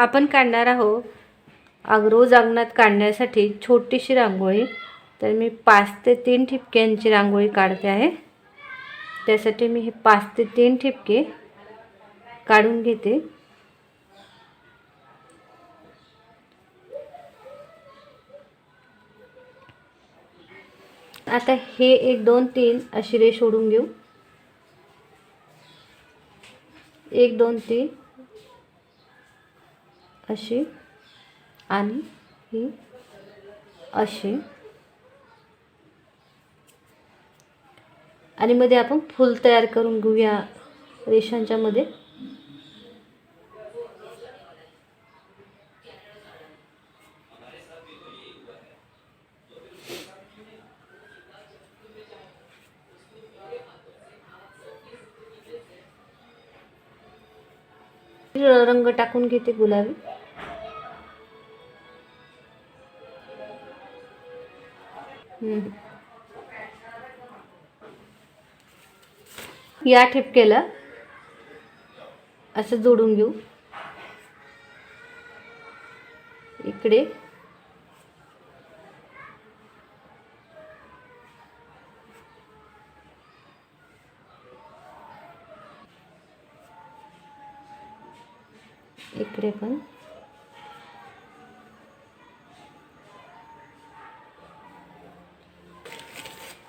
आपण काढणार आहोत. अग रोज अंगणात काढण्यासाठी छोटीशी रांगोळी. तर मी पाच ते तीन ठिपक्यांची रांगोळी काढते आहे. त्यासाठी मी हे पाच ते तीन ठिपके काढून घेते. आता हे एक दोन तीन अशी रेष ओढून घेऊ. एक दोन तीन. अशी आणि ही अशी. आणि मध्ये आपण फूल तयार करून घेऊया रेषांच्या मध्ये. रंग टाकून घेते गुलाबी. या ठिपकेला असं जोडून घेऊ. इकडे. इकडे पण.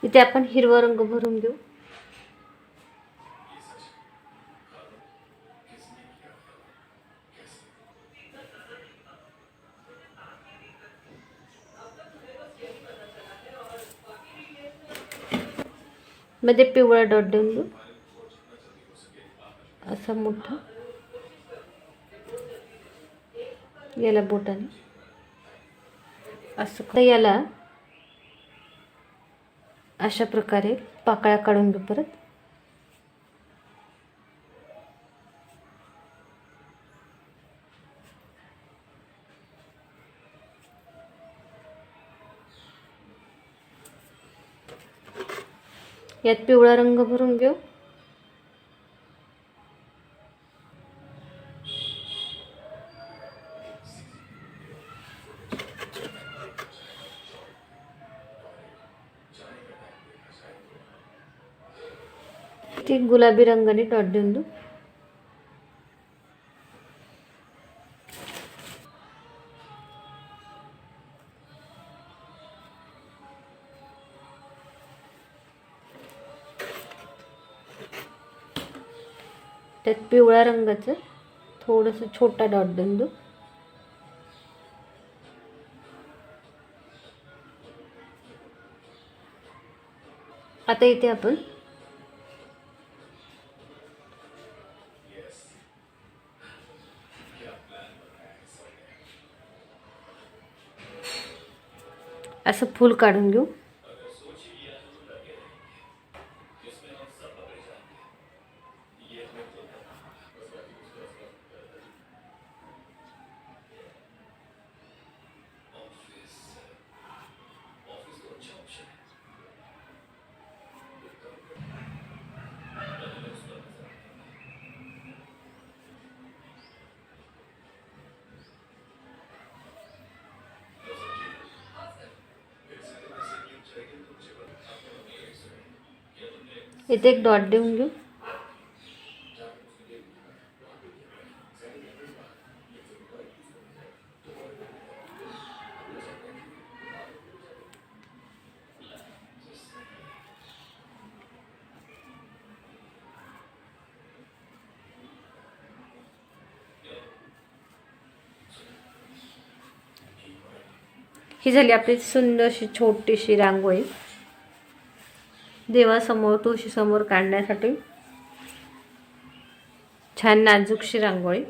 इथे आपण हिरवा रंग भरून घेऊ. मध्ये पिवळा डॉट देऊन देऊ. असा मोठा. याला बोटाने. असं तर याला अशा प्रकारे पाकळ्या काढून घेऊ परत. यात पिवळा रंग भरून घेऊ. ती गुलाबी रंगाने डॉट देऊन देऊ त्यात पिवळ्या रंगाचं थोडंसं छोटा डॉट देऊन देऊ आता इथे आपण असं फूल काढून घेऊ. इथे एक डॉट देऊन घेऊ. ही झाली आपली सुंदरशी छोटीशी रांगोळी. देवासमोर तुळशीसमोर काढण्यासाठी छान नाजूकशी रांगोळी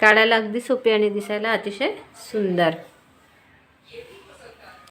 काढायला अगदी सोपी आणि दिसायला अतिशय सुंदर.